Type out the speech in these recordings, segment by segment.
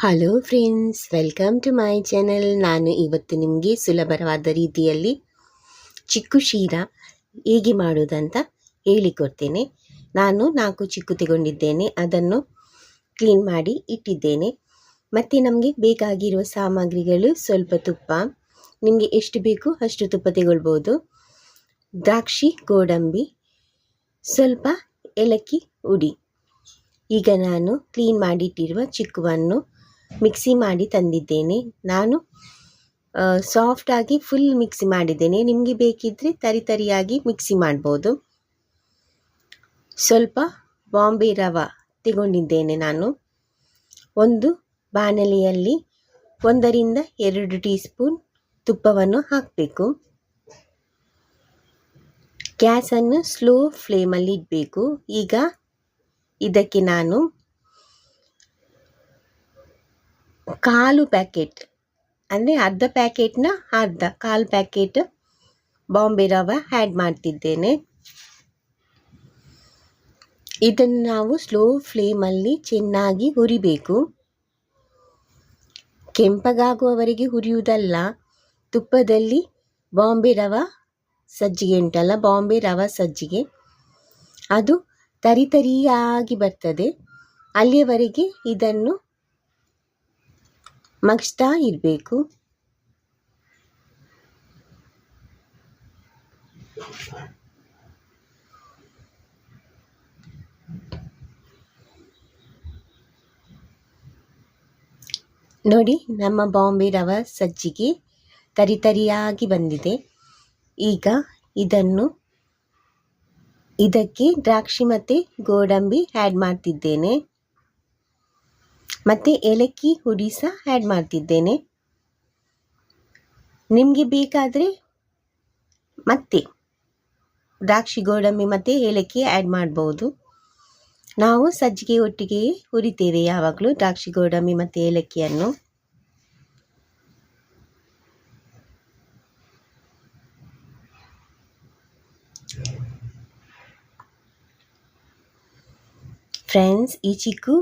Hello friends welcome to my channel ನಾನು ಇವತ್ತು ನಿಮಗೆ ಸುಲಭವಾದ ರೀತಿಯಲ್ಲಿ ಚಿಕ್ಕು ಶೀರಾ ಹೇಗೆ ಮಾಡುವುದಂತ ಹೇಳಿಕೊಡ್ತೇನೆ. ನಾನು ನಾಲ್ಕು ಚಿಕ್ಕು ತಗೊಂಡಿದ್ದೇನೆ. ಅದನ್ನು ಕ್ಲೀನ್ ಮಾಡಿ ಇಟ್ಟಿದ್ದೇನೆ. ಮತ್ತು ನಮಗೆ ಬೇಕಾಗಿರುವ ಸಾಮಗ್ರಿಗಳು ಸ್ವಲ್ಪ ತುಪ್ಪ, ನಿಮಗೆ ಎಷ್ಟು ಬೇಕು ಅಷ್ಟು ತುಪ್ಪ ತಗೊಳ್ಬೋದು. ದ್ರಾಕ್ಷಿ, ಗೋಡಂಬಿ, ಸ್ವಲ್ಪ ಏಲಕ್ಕಿ ಉಡಿ ಈಗ ನಾನು ಕ್ಲೀನ್ ಮಾಡಿಟ್ಟಿರುವ ಚಿಕ್ಕುವನ್ನು ಮಿಕ್ಸಿ ಮಾಡಿ ತಂದಿದ್ದೇನೆ. ನಾನು ಸಾಫ್ಟಾಗಿ ಫುಲ್ ಮಿಕ್ಸಿ ಮಾಡಿದ್ದೇನೆ. ನಿಮಗೆ ಬೇಕಿದ್ದರೆ ತರಿ ತರಿಯಾಗಿ ಮಿಕ್ಸಿ ಮಾಡ್ಬೋದು. ಸ್ವಲ್ಪ ಬಾಂಬೆ ರವೆ ತಗೊಂಡಿದ್ದೇನೆ ನಾನು. ಒಂದು ಬಾಣಲೆಯಲ್ಲಿ ಒಂದರಿಂದ ಎರಡು ಟೀ ಸ್ಪೂನ್ ತುಪ್ಪವನ್ನು ಹಾಕಬೇಕು. ಗ್ಯಾಸನ್ನು ಸ್ಲೋ ಫ್ಲೇಮಲ್ಲಿ ಇಡಬೇಕು. ಈಗ ಇದಕ್ಕೆ ನಾನು ಕಾಲು ಪ್ಯಾಕೆಟ್, ಅಂದರೆ ಅರ್ಧ ಪ್ಯಾಕೆಟ್ನ ಅರ್ಧ ಕಾಲು ಪ್ಯಾಕೆಟ್ ಬಾಂಬೆ ರವ ಆ್ಯಡ್ ಮಾಡ್ತಿದ್ದೇನೆ. ಇದನ್ನು ನಾವು ಸ್ಲೋ ಫ್ಲೇಮಲ್ಲಿ ಚೆನ್ನಾಗಿ ಹುರಿಬೇಕು. ಕೆಂಪಗಾಗುವವರೆಗೆ ಹುರಿಯುವುದಲ್ಲ, ತುಪ್ಪದಲ್ಲಿ ಬಾಂಬೆ ರವ ಸಜ್ಜಿಗೆ ಉಂಟಲ್ಲ, ಬಾಂಬೆ ರವ ಸಜ್ಜಿಗೆ. ಅದು ತರಿತರಿಯಾಗಿ ಬರ್ತದೆ. ಅಲ್ಲಿಯವರೆಗೆ ಇದನ್ನು ಮಗ್ಸ್ತಾ ಇರಬೇಕು ನೋಡಿ, ನಮ್ಮ ಬಾಂಬೆ ರವ ಸಜ್ಜಿಗೆ ತರಿತರಿಯಾಗಿ ಬಂದಿದೆ. ಈಗ ಇದನ್ನು, ಇದಕ್ಕೆ ದ್ರಾಕ್ಷಿ ಮತ್ತು ಗೋಡಂಬಿ ಆ್ಯಡ್ ಮಾಡ್ತಿದ್ದೇನೆ. ಮತ್ತು ಏಲಕ್ಕಿ ಹುಡಿ ಸಹ ಆ್ಯಡ್ ಮಾಡ್ತಿದ್ದೇನೆ. ನಿಮಗೆ ಬೇಕಾದರೆ ಮತ್ತೆ ದ್ರಾಕ್ಷಿ, ಗೋಡಂಬಿ ಮತ್ತು ಏಲಕ್ಕಿ ಆ್ಯಡ್ ಮಾಡ್ಬೋದು. ನಾವು ಸಜ್ಜಿಗೆ ಒಟ್ಟಿಗೆ ಹುರಿತೇವೆ ಯಾವಾಗಲೂ ದ್ರಾಕ್ಷಿ, ಗೋಡಂಬಿ ಮತ್ತು ಏಲಕ್ಕಿಯನ್ನು. ಫ್ರೆಂಡ್ಸ್ ಈ ಚಿಕ್ಕು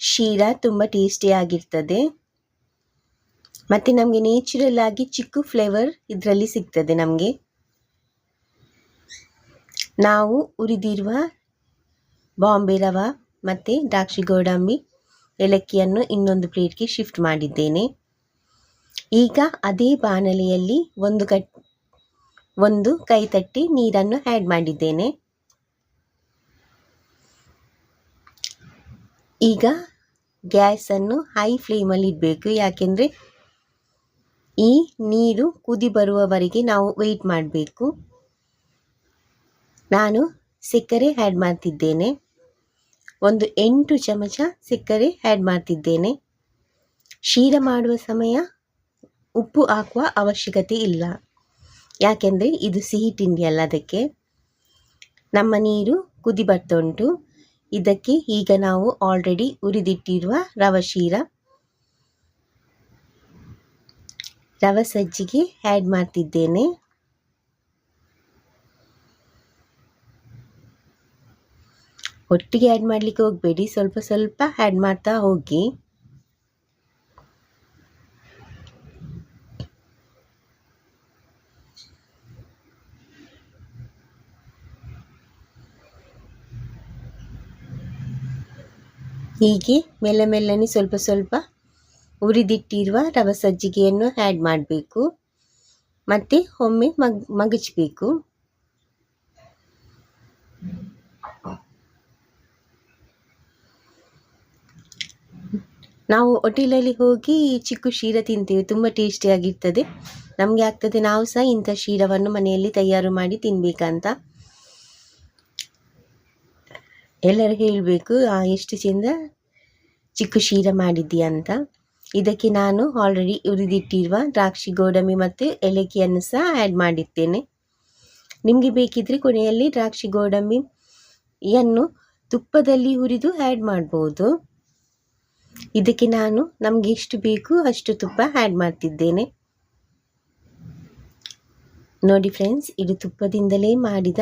ಶೀರಾ ತುಂಬ ಟೇಸ್ಟಿಯಾಗಿರ್ತದೆ ಮತ್ತು ನಮಗೆ ನೇಚುರಲ್ ಆಗಿ ಚಿಕ್ಕು ಫ್ಲೇವರ್ ಇದರಲ್ಲಿ ಸಿಗ್ತದೆ ನಮಗೆ. ನಾವು ಉರಿದಿರುವ ಬಾಂಬೆ ರವೆ ಮತ್ತು ದ್ರಾಕ್ಷಿ ಗೋಡಂಬಿ ಏಲಕ್ಕಿಯನ್ನು ಇನ್ನೊಂದು ಪ್ಲೇಟ್ಗೆ ಶಿಫ್ಟ್ ಮಾಡಿದ್ದೇನೆ. ಈಗ ಅದೇ ಬಾಣಲೆಯಲ್ಲಿ ಒಂದು ಕಟ್, ಒಂದು ಕೈ ತಟ್ಟಿ ನೀರನ್ನು ಆ್ಯಡ್ ಮಾಡಿದ್ದೇನೆ. ಈಗ ಗ್ಯಾಸನ್ನು ಹೈ ಫ್ಲೇಮಲ್ಲಿ ಇಡಬೇಕು. ಯಾಕೆಂದರೆ ಈ ನೀರು ಕುದಿ ಬರುವವರೆಗೆ ನಾವು ವೆಯ್ಟ್ ಮಾಡಬೇಕು. ನಾನು ಸಕ್ಕರೆ ಆ್ಯಡ್ ಮಾಡ್ತಿದ್ದೇನೆ. ಒಂದು ಎಂಟು ಚಮಚ ಸಕ್ಕರೆ ಆ್ಯಡ್ ಮಾಡ್ತಿದ್ದೇನೆ. ಶೀರ ಮಾಡುವ ಸಮಯ ಉಪ್ಪು ಹಾಕುವ ಅವಶ್ಯಕತೆ ಇಲ್ಲ. ಯಾಕೆಂದರೆ ಇದು ಸಿಹಿ ತಿಂಡಿ ಅಲ್ಲ ಅದಕ್ಕೆ. ನಮ್ಮ ನೀರು ಕುದಿ ಬರ್ತಾ ಇದಕ್ಕೆ ಈಗ ನಾವು ಆಲ್ರೆಡಿ ಉರಿದಿಟ್ಟಿರುವ ರವೆ ಶೀರ. ರವೆ ಸಜ್ಜಿಗೆ ಆ್ಯಡ್ ಮಾಡ್ತಿದ್ದೇನೆ. ಒಟ್ಟಿಗೆ ಆ್ಯಡ್ ಮಾಡಲಿಕ್ಕೆ ಹೋಗಬೇಡಿ. ಸ್ವಲ್ಪ ಸ್ವಲ್ಪ ಆ್ಯಡ್ ಮಾಡ್ತಾ ಹೋಗಿ. ಹೀಗೆ ಮೆಲ್ಲ ಮೆಲ್ಲನೆ ಸ್ವಲ್ಪ ಸ್ವಲ್ಪ ಉರಿದಿಟ್ಟಿರುವ ರವೆ ಸಜ್ಜಿಗೆಯನ್ನು ಆ್ಯಡ್ ಮಾಡಬೇಕು. ಮತ್ತು ಒಮ್ಮೆ ಮಗ್, ಮಗಚಬೇಕು. ನಾವು ಹೋಟೆಲಲ್ಲಿ ಹೋಗಿ ಚಿಕ್ಕ ಶೀರ ತಿಂತೇವೆ, ತುಂಬ ಟೇಸ್ಟಿಯಾಗಿರ್ತದೆ. ನಮಗೆ ಆಗ್ತದೆ ನಾವು ಸಹ ಇಂಥ ಶೀರವನ್ನು ಮನೆಯಲ್ಲಿ ತಯಾರು ಮಾಡಿ ತಿನ್ನಬೇಕಂತ ಎಲ್ಲರೂ ಹೇಳಬೇಕು ಎಷ್ಟು ಚೆಂದ ಚಿಕ್ಕ ಶೀರ ಮಾಡಿದ್ದೀಯ ಅಂತ. ಇದಕ್ಕೆ ನಾನು ಆಲ್ರೆಡಿ ಉರಿದಿಟ್ಟಿರುವ ದ್ರಾಕ್ಷಿ, ಗೋಡಂಬಿ ಮತ್ತು ಏಲಕ್ಕಿಯನ್ನು ಸಹ ಆ್ಯಡ್ ಮಾಡಿರ್ತೇನೆ. ನಿಮಗೆ ಬೇಕಿದ್ದರೆ ಕೊನೆಯಲ್ಲಿ ದ್ರಾಕ್ಷಿ, ಗೋಡಂಬಿಯನ್ನು ತುಪ್ಪದಲ್ಲಿ ಹುರಿದು ಆ್ಯಡ್ ಮಾಡ್ಬೋದು. ಇದಕ್ಕೆ ನಾನು ನಮಗೆ ಎಷ್ಟು ಬೇಕು ಅಷ್ಟು ತುಪ್ಪ ಆ್ಯಡ್ ಮಾಡ್ತಿದ್ದೇನೆ. ನೋಡಿ ಫ್ರೆಂಡ್ಸ್ ಇದು ತುಪ್ಪದಿಂದಲೇ ಮಾಡಿದ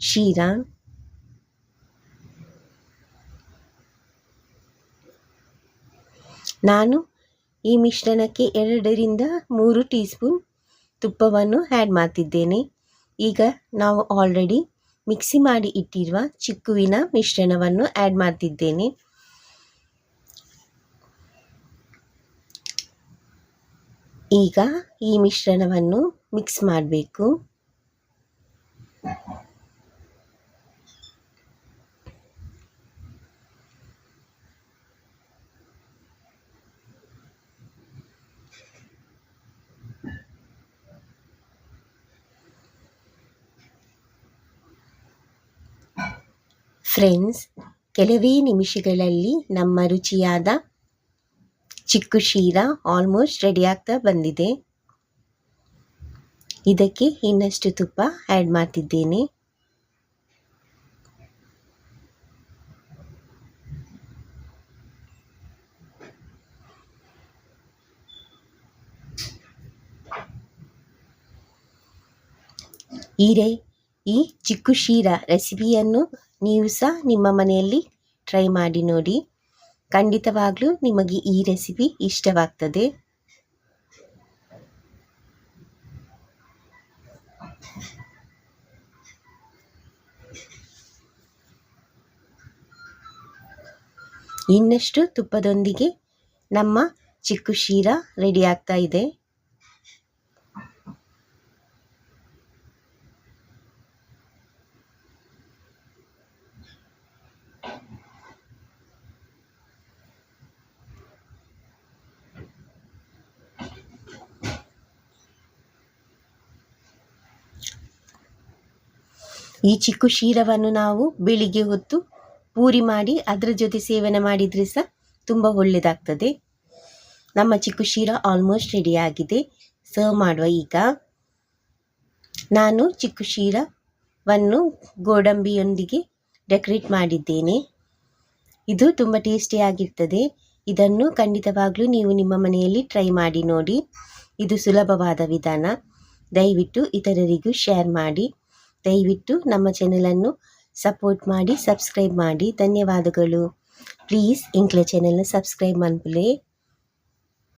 ಶೀರಾ ನಾನು ಈ ಮಿಶ್ರಣಕ್ಕೆ ಎರಡರಿಂದ ಮೂರು ಟೀ ಸ್ಪೂನ್ ತುಪ್ಪವನ್ನು ಆ್ಯಡ್ ಮಾಡ್ತಿದ್ದೇನೆ. ಈಗ ನಾವು ಆಲ್ರೆಡಿ ಮಿಕ್ಸಿ ಮಾಡಿ ಇಟ್ಟಿರುವ ಚಿಕ್ಕುವಿನ ಮಿಶ್ರಣವನ್ನು ಆ್ಯಡ್ ಮಾಡ್ತಿದ್ದೇನೆ. ಈಗ ಈ ಮಿಶ್ರಣವನ್ನು ಮಿಕ್ಸ್ ಮಾಡಬೇಕು. ಫ್ರೆಂಡ್ಸ್ ಕೆಲವೇ ನಿಮಿಷಗಳಲ್ಲಿ ನಮ್ಮ ರುಚಿಯಾದ ಚಿಕ್ಕು ಶೀರ ಆಲ್ಮೋಸ್ಟ್ ರೆಡಿ ಆಗ್ತಾ ಬಂದಿದೆ. ಇದಕ್ಕೆ ಇನ್ನಷ್ಟು ತುಪ್ಪ ಆ್ಯಡ್ ಮಾಡ್ತಿದ್ದೇನೆ. ಈ ಈ ಚಿಕ್ಕು ಶೀರ ರೆಸಿಪಿಯನ್ನು ನೀವು ಸಹ ನಿಮ್ಮ ಮನೆಯಲ್ಲಿ ಟ್ರೈ ಮಾಡಿ ನೋಡಿ. ಖಂಡಿತವಾಗಲೂ ನಿಮಗೆ ಈ ರೆಸಿಪಿ ಇಷ್ಟವಾಗ್ತದೆ. ಇನ್ನಷ್ಟು ತುಪ್ಪದೊಂದಿಗೆ ನಮ್ಮ ಚಿಕ್ಕು ಶೀರ ರೆಡಿ ಆಗ್ತಾ ಇದೆ. ಈ ಚಿಕ್ಕು ಶೀರವನ್ನು ನಾವು ಬೆಳಿಗ್ಗೆ ಹೊತ್ತು ಪೂರಿ ಮಾಡಿ ಅದರ ಜೊತೆ ಸೇವನೆ ಮಾಡಿದರೆ ಸಹ ತುಂಬ ಒಳ್ಳೆಯದಾಗ್ತದೆ ನಮ್ಮ ಚಿಕ್ಕು ಶೀರ ಆಲ್ಮೋಸ್ಟ್ ರೆಡಿಯಾಗಿದೆ ಸರ್ವ್ ಮಾಡುವ ಈಗ. ನಾನು ಚಿಕ್ಕು ಶೀರವನ್ನು ಗೋಡಂಬಿಯೊಂದಿಗೆ ಡೆಕೋರೇಟ್ ಮಾಡಿದ್ದೇನೆ. ಇದು ತುಂಬ ಟೇಸ್ಟಿಯಾಗಿರ್ತದೆ ಇದನ್ನು ಖಂಡಿತವಾಗ್ಲೂ ನೀವು ನಿಮ್ಮ ಮನೆಯಲ್ಲಿ ಟ್ರೈ ಮಾಡಿ ನೋಡಿ. ಇದು ಸುಲಭವಾದ ವಿಧಾನ. ದಯವಿಟ್ಟು ಇತರರಿಗೂ ಶೇರ್ ಮಾಡಿ. ದಯವಿಟ್ಟು ನಮ್ಮ ಚಾನಲನ್ನು ಸಪೋರ್ಟ್ ಮಾಡಿ ಸಬ್ಸ್ಕ್ರೈಬ್ ಮಾಡಿ. ಧನ್ಯವಾದಗಳು. ಪ್ಲೀಸ್ ಇಂಕ್ಲ ಚಾನಲ್ನ ಸಬ್ಸ್ಕ್ರೈಬ್ ಮನ್ಪುಲೆ